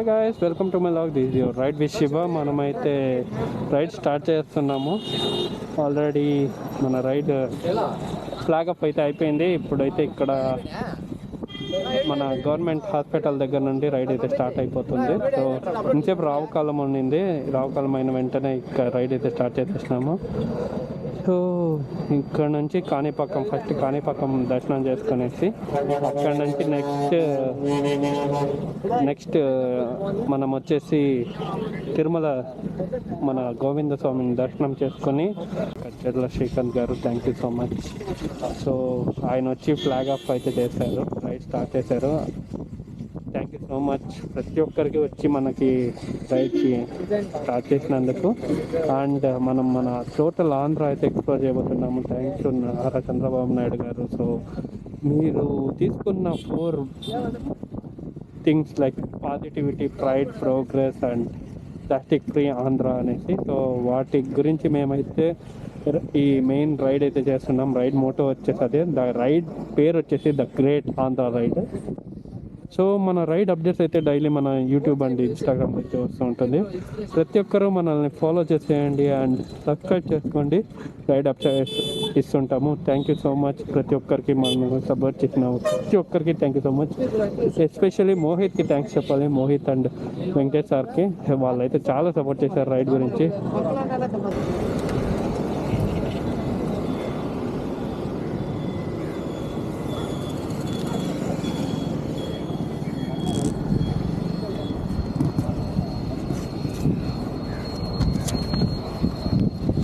Hi guys welcome to my vlog this your ride with Shiva మనమైతే ride start చేస్తున్నాము. Already మన ride flag up అయితే అయిపోయింది. ఇప్పుడైతే ఇక్కడ మన గవర్నమెంట్ హాస్పిటల్ దగ్గర నుండి రైడ్ అయితే స్టార్ట్ అయిపోతుంది. సో ఇంతసేపు రావు కాలం ఉండింది. రావు కాలం అయిన వెంటనే ఇక్కడ రైడ్ అయితే స్టార్ట్ చేసేసినాము. సో ఇక్కడ నుంచి కాణిపాకం ఫస్ట్ కాణిపాకం దర్శనం చేసుకునేసి అక్కడ నుంచి నెక్స్ట్ నెక్స్ట్ మనం వచ్చేసి తిరుమల మన గోవింద స్వామిని దర్శనం చేసుకొని కచ్చర్ల శ్రీకాంత్ గారు thank you so much so ఆయన వచ్చి ఫ్లాగ్ ఆఫ్ అయితే చేశారు రైట్ స్టార్ట్ చేశారు థ్యాంక్ యూ సో మచ్ ప్రతి ఒక్కరికి వచ్చి మనకి రైడ్కి స్టార్ట్ చేసినందుకు. అండ్ uh, మనం మన టోటల్ ఆంధ్ర అయితే ఎక్స్ప్లోర్ చేయబోతున్నాము. థ్యాంక్స్ నారా చంద్రబాబు నాయుడు గారు. సో మీరు తీసుకున్న four things like positivity pride progress and plastic free Andhra అనేసి. సో వాటి గురించి మేమైతే ఈ మెయిన్ రైడ్ అయితే చేస్తున్నాం. రైడ్ మోటో వచ్చేసి అదే ద రైడ్ పేరు వచ్చేసి the great Andhra ride so మన రైడ్ అప్డేట్స్ అయితే డైలీ మన యూట్యూబ్ అండ్ ఇన్స్టాగ్రామ్ అయితే వస్తూ ఉంటుంది. ప్రతి ఒక్కరూ మనల్ని ఫాలో చేసేయండి అండ్ సబ్స్క్రైబ్ చేసుకోండి. రైడ్ అప్డేట్స్ ఇస్తుంటాము. థ్యాంక్ యూ సో మచ్ ప్రతి ఒక్కరికి మనం సపోర్ట్ చేసిన ప్రతి ఒక్కరికి thank you so much especially మోహిత్కి thanks చెప్పాలి. మోహిత్ అండ్ వెంకటేష్ సార్కి. వాళ్ళైతే చాలా సపోర్ట్ చేశారు రైడ్ గురించి.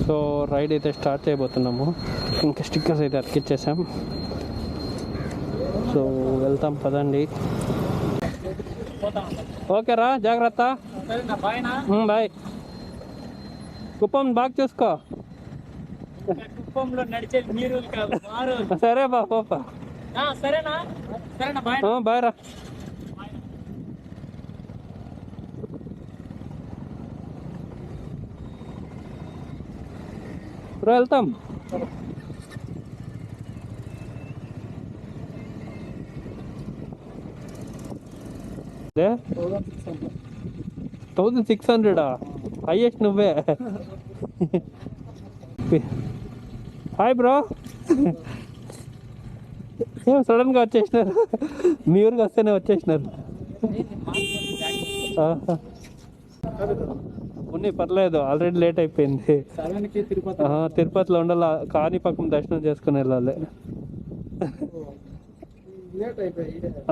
సో రైడ్ అయితే స్టార్ట్ చేయబోతున్నాము. ఇంకా స్టిక్కర్స్ అయితే అతికిచ్చేసాం. సో వెళ్తాం పదండి. ఓకేరా జాగ్రత్త. బాయ్. కుప్పం బాగా చూసుకో. కుప్పంలో నడిచే మీరు కాదు మారు సరే బా పోప ఆ, సరేనా? సరేనా బాయ్ రా. బ్రో వెళ్తాం థౌజండ్ సిక్స్ హండ్రెడా హైయెస్ట్ నువ్వే హాయ్ బ్రో ఏం సడన్గా వచ్చేసినారు మీ ఊరికి వస్తేనే వచ్చేసినారు ఆహా. ఉన్నాయి పర్లేదు ఆల్రెడీ లేట్ అయిపోయింది. తిరుపతిలో ఉండాలి కాణిపాకం దర్శనం చేసుకుని వెళ్ళాలి.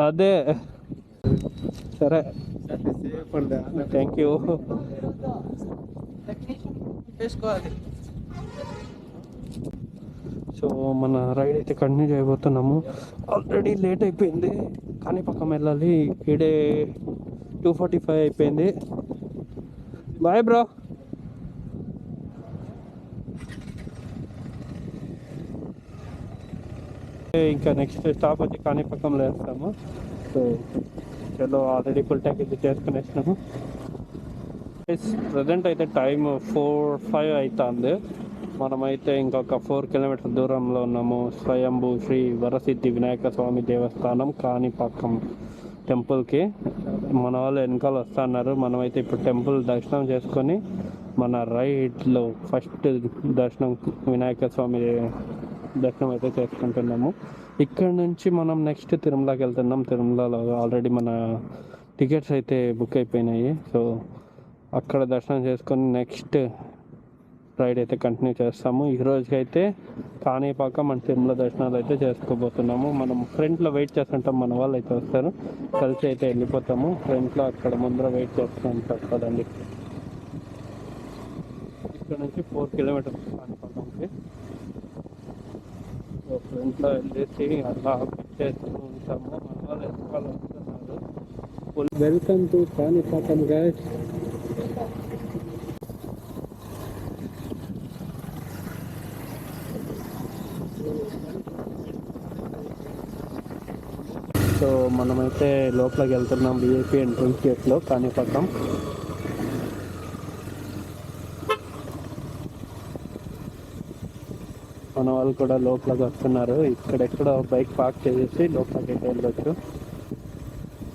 అదే. సరే. థ్యాంక్ యూ సో మన రైడ్ అయితే కంటిన్యూ చేయబోతున్నాము. ఆల్రెడీ లేట్ అయిపోయింది. కానీ పక్కన వెళ్ళాలి. ఈడే టూ ఫార్టీ ఫైవ్ అయిపోయింది. బాయ్ బ్రో ఇంకా నెక్స్ట్ స్టాప్ వచ్చి కాణిపక్కంలో వేస్తాము సో చలో ఆల్రెడీ ఫుల్ ట్యాంక్ ఇది చేసుకునేసినాము ప్రజెంట్ అయితే టైం ఫోర్ ఫైవ్ అవుతుంది మనమైతే ఇంకొక ఫోర్ కిలోమీటర్ దూరంలో ఉన్నాము. స్వయంభూ శ్రీ వరసిద్ధి వినాయక స్వామి దేవస్థానం కాణిపాకం టెంపుల్కి. మన వాళ్ళు వెనకాల వస్తున్నారు. మనమైతే ఇప్పుడు టెంపుల్ దర్శనం చేసుకొని మన రైట్లో ఫస్ట్ దర్శనం వినాయక స్వామి దర్శనం అయితే చేసుకుంటున్నాము. ఇక్కడ నుంచి మనం నెక్స్ట్ తిరుమలకి వెళ్తున్నాం. తిరుమలలో ఆల్రెడీ మన టికెట్స్ అయితే బుక్ అయిపోయినాయి. సో అక్కడ దర్శనం చేసుకొని నెక్స్ట్ రైడ్ అయితే కంటిన్యూ చేస్తాము. ఈ రోజుకైతే కాణిపాకం మన తిరుమల దర్శనాలు అయితే చేసుకోబోతున్నాము. మనం ఫ్రంట్లో వెయిట్ చేస్తుంటాం. మన వాళ్ళు అయితే వస్తారు. కలిసి అయితే వెళ్ళిపోతాము. ఫ్రంట్లో అక్కడ ముందర వెయిట్ చేస్తుంటాం కదండి. ఇక్కడ నుంచి ఫోర్ కిలోమీటర్స్ కాణిపాకంకి. ఫ్రంట్లో వెళ్ళేసి అలా చేస్తూ ఉంటాము. మన వాళ్ళు వెనకాల welcome to Kanipakam guys so మనమైతే లోపలికి వెళ్తున్నాం విఐపి ఎంట్రన్స్ గేట్లో కాణిపాకం మన వాళ్ళు కూడా లోపలికి వస్తున్నారు. ఇక్కడెక్కడ బైక్ పార్క్ చేసేసి లోపలికి అయితే వెళ్ళొచ్చు.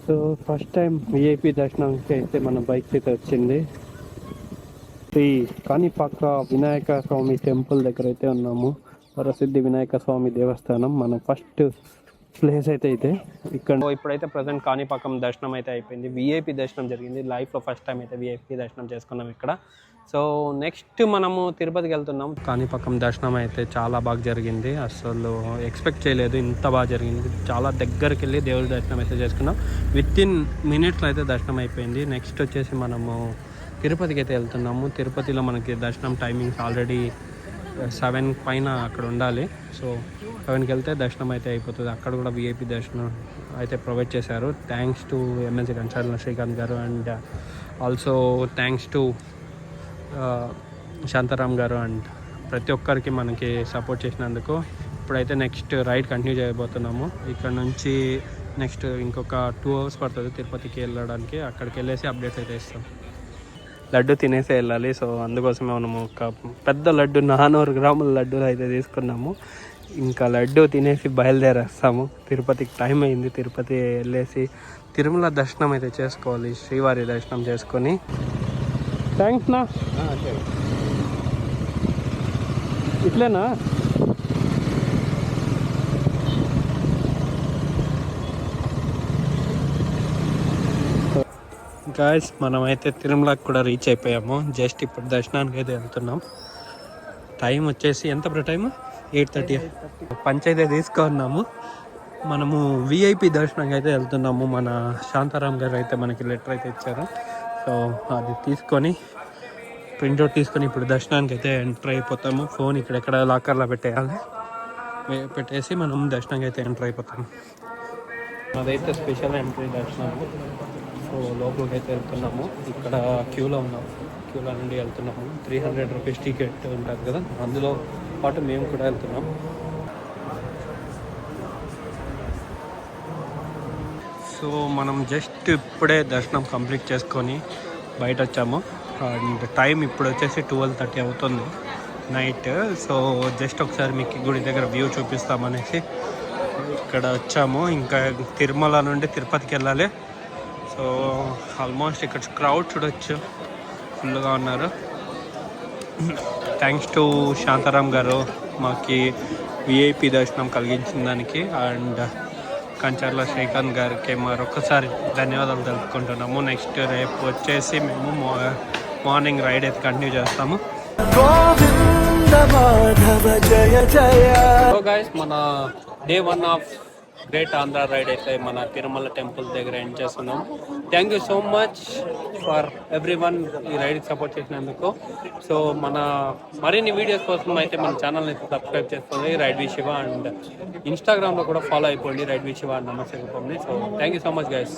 సో ఫస్ట్ టైం విఐపి దర్శనానికి అయితే మన బైక్ అయితే వచ్చింది. శ్రీ కాణిపాక వినాయక స్వామి టెంపుల్ దగ్గర అయితే ఉన్నాము. వరసిద్ధి వినాయక స్వామి దేవస్థానం. మన ఫస్ట్ ప్లేస్ అయితే అయితే ఇక్కడ ఇప్పుడైతే ప్రజెంట్ కాణిపాకం దర్శనం అయితే అయిపోయింది. విఐపి దర్శనం జరిగింది. లైఫ్లో ఫస్ట్ టైం అయితే విఐపి దర్శనం చేసుకున్నాం ఇక్కడ. సో నెక్స్ట్ మనము తిరుపతికి వెళ్తున్నాం. కాణిపాకం దర్శనం అయితే చాలా బాగా జరిగింది. అసలు ఎక్స్పెక్ట్ చేయలేదు. ఇంత బాగా జరిగింది. చాలా దగ్గరికి వెళ్ళి దేవుడి దర్శనం అయితే చేసుకున్నాం. విత్ ఇన్ మినిట్స్లో అయితే దర్శనం అయిపోయింది. నెక్స్ట్ వచ్చేసి మనము తిరుపతికి అయితే వెళ్తున్నాము. తిరుపతిలో మనకి దర్శనం టైమింగ్స్ ఆల్రెడీ సెవెన్ పైన అక్కడ ఉండాలి. సో సెవెన్కి వెళ్తే దర్శనం అయితే అయిపోతుంది. అక్కడ కూడా విఐపి దర్శనం అయితే ప్రొవైడ్ చేశారు. Thanks to MLC Kanchala Srikanth garu and also thanks to Shantaram garu and ప్రతి ఒక్కరికి మనకి సపోర్ట్ చేసినందుకు. ఇప్పుడైతే నెక్స్ట్ రైడ్ కంటిన్యూ చేయబోతున్నాము. ఇక్కడ నుంచి నెక్స్ట్ ఇంకొక టూ అవర్స్ పడుతుంది తిరుపతికి వెళ్ళడానికి. అక్కడికి వెళ్ళేసి అప్డేట్స్ అయితే ఇస్తాం. లడ్డు తినేసి వెళ్ళాలి. సో అందుకోసమే మనము ఒక పెద్ద లడ్డు నానూరు గ్రాముల లడ్డూలు అయితే తీసుకున్నాము. ఇంకా లడ్డు తినేసి బయలుదేరేస్తాము. తిరుపతికి టైం అయింది. తిరుపతి వెళ్ళేసి తిరుమల దర్శనం అయితే చేసుకోవాలి. శ్రీవారి దర్శనం చేసుకొని. థ్యాంక్స్ నా. ఇట్లేనా? గాయస్ మనమైతే తిరుమలకి కూడా రీచ్ అయిపోయాము. జస్ట్ ఇప్పుడు దర్శనానికి అయితే వెళ్తున్నాం. టైం వచ్చేసి ఎంత బ్రో టైం ఎయిట్ థర్టీ పంచైతే తీసుకున్నాము. మనము విఐపి దర్శనంకి అయితే వెళ్తున్నాము. మన శాంతారాం గారు అయితే మనకి లెటర్ అయితే ఇచ్చారు. సో అది తీసుకొని ప్రింట్అవుట్ తీసుకొని ఇప్పుడు దర్శనానికి అయితే ఎంటర్ అయిపోతాము. ఫోన్ ఇక్కడ ఎక్కడ లాకర్లో పెట్టేయాలి. పెట్టేసి మనం దర్శనానికి అయితే ఎంటర్ అయిపోతాము. అదైతే స్పెషల్ ఎంట్రీ దర్శనము సో లోపలికి అయితే వెళ్తున్నాము. ఇక్కడ క్యూలో ఉన్నాము క్యూలో నుండి వెళ్తున్నాము. త్రీ హండ్రెడ్ రూపీస్ టికెట్ ఉంటుంది కదా. అందులో పాటు మేము కూడా వెళ్తున్నాం. సో మనం జస్ట్ ఇప్పుడే దర్శనం కంప్లీట్ చేసుకొని బయట వచ్చాము అండ్ టైం ఇప్పుడు వచ్చేసి ట్వెల్వ్ థర్టీ అవుతుంది నైట్. సో జస్ట్ ఒకసారి మీకు గుడి దగ్గర వ్యూ చూపిస్తామనేసి ఇక్కడ వచ్చాము. ఇంకా తిరుమల నుండి తిరుపతికి వెళ్ళాలి. సో ఆల్మోస్ట్ ఇక్కడ క్రౌడ్ చూడొచ్చు. ఫుల్గా ఉన్నారు. థ్యాంక్స్ టు శాంతారాం గారు మాకి విఐపి దర్శనం కలిగించిన దానికి అండ్ కంచర్ల శ్రీకాంత్ గారికి మరొకసారి ధన్యవాదాలు తెలుపుకుంటున్నాము. నెక్స్ట్ రేపు వచ్చేసి మేము మార్నింగ్ రైడ్ అయితే కంటిన్యూ చేస్తాము. గోవింద మాధవ జయ జయ. సో గైస్ మన day one of great Andhra ride అయితే మన తిరుమల టెంపుల్ దగ్గర ఎండ్ చేస్తున్నాం. Thank you so much for everyone ఈ రైడ్కి సపోర్ట్ చేసినందుకు. సో మన మరిన్ని వీడియోస్ కోసం అయితే మన ఛానల్ని అయితే సబ్స్క్రైబ్ చేసుకోండి. రైడ్ వి శివ అండ్ ఇన్స్టాగ్రామ్లో కూడా ఫాలో అయిపోండి. రైడ్ వి శివ అండ్ నమస్తే so thank you so much guys